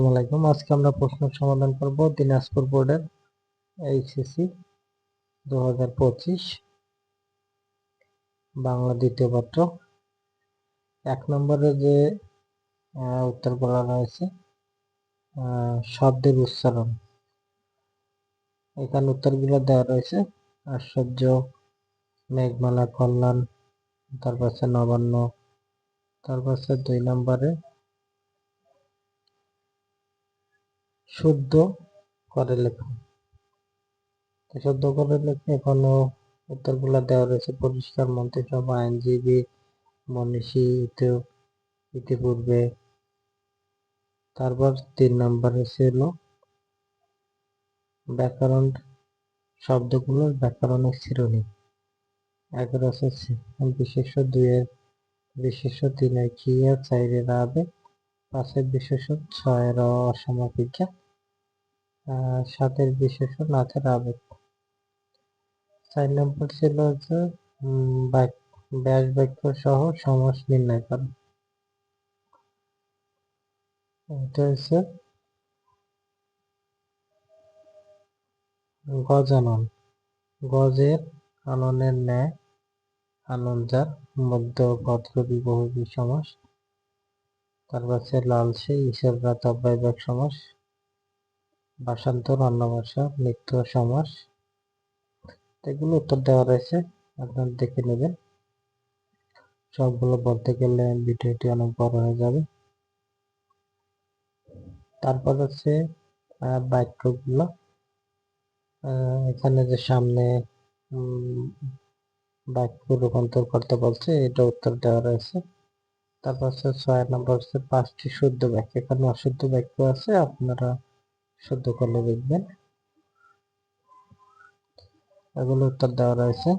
আসসালামাইকুম আজকে আমরা প্রশ্ন সমাধান করব দিনাজপুর বোর্ডের এইচএসসি দু হাজার পঁচিশ বাংলা দ্বিতীয় পত্র। এক নম্বরে যে উত্তরগুলো রয়েছে শব্দের উচ্চারণ। এখানে উত্তরগুলো দেওয়া রয়েছে, আশ্চর্য, মেঘমালা, কল্যাণ, তারপর নবান্ন, তারপর দুই নম্বরে শুদ্ধ করে লেখা। শুদ্ধ করে লেখা এখনও উত্তরগুলো দেওয়া রয়েছে। পরিষ্কার, মন্ত্রিসভা, আইনজীবী, মনীষী ইতিপূর্বে। তারপর তিন নম্বরে ছিল ব্যাকরণ শব্দগুলোর ব্যাকরণের শ্রেণি এগারো আছে বিশেষ দুইয়ের বিশেষ তিনের ক্রিয়া চাইরে রাবে পাঁচের বিশেষ ছয়ের অসমাপিকা। সাতের বিশেষ নাথের আবেগ। চার নম্বর ছিল বাক- ব্যাস বাক্য সহ সমাস নির্ণয় করা। এটা হচ্ছে গজানন। গজের আননের ন্যায় আনন্দার মধ্য ভদ্র বিবহী সমাস তারপর হচ্ছে লালসে ঈশ্বররা তব্যয়বাক সমাস। ভাষান্তর অন্য ভাষা নিত্য সমাস। এগুলো উত্তর দেওয়া রয়েছে, আপনারা দেখে নেবেন। সবগুলো বলতে গেলে ভিডিওটি অনেক বড় হয়ে যাবে। তারপর হচ্ছে বাক্যগুলো এখানে যে সামনে বাক্য রূপান্তর করতে বলছে, এটা উত্তর দেওয়া রয়েছে। তারপর হচ্ছে ছয় নম্বর হচ্ছে পাঁচটি শুদ্ধ বাক্য এখানে অশুদ্ধ বাক্য আছে, আপনারা শুদ্ধ করলে দেখবেন। এগুলো উত্তর দেওয়া রয়েছে।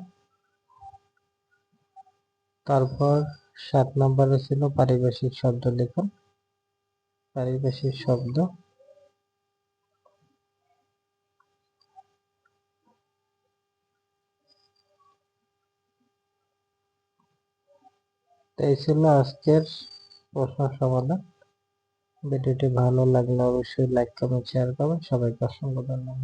তারপর সাত নম্বরে ছিল পারিভাষিক শব্দ লিখন। পারিভাষিক শব্দ। এই ছিল আজকের প্রশ্ন সমাধান। ভিডিওটি ভালো লাগলে অবশ্যই লাইক কমেন্ট শেয়ার করবেন। সবাইকে অসংখ্য ধন্যবাদ।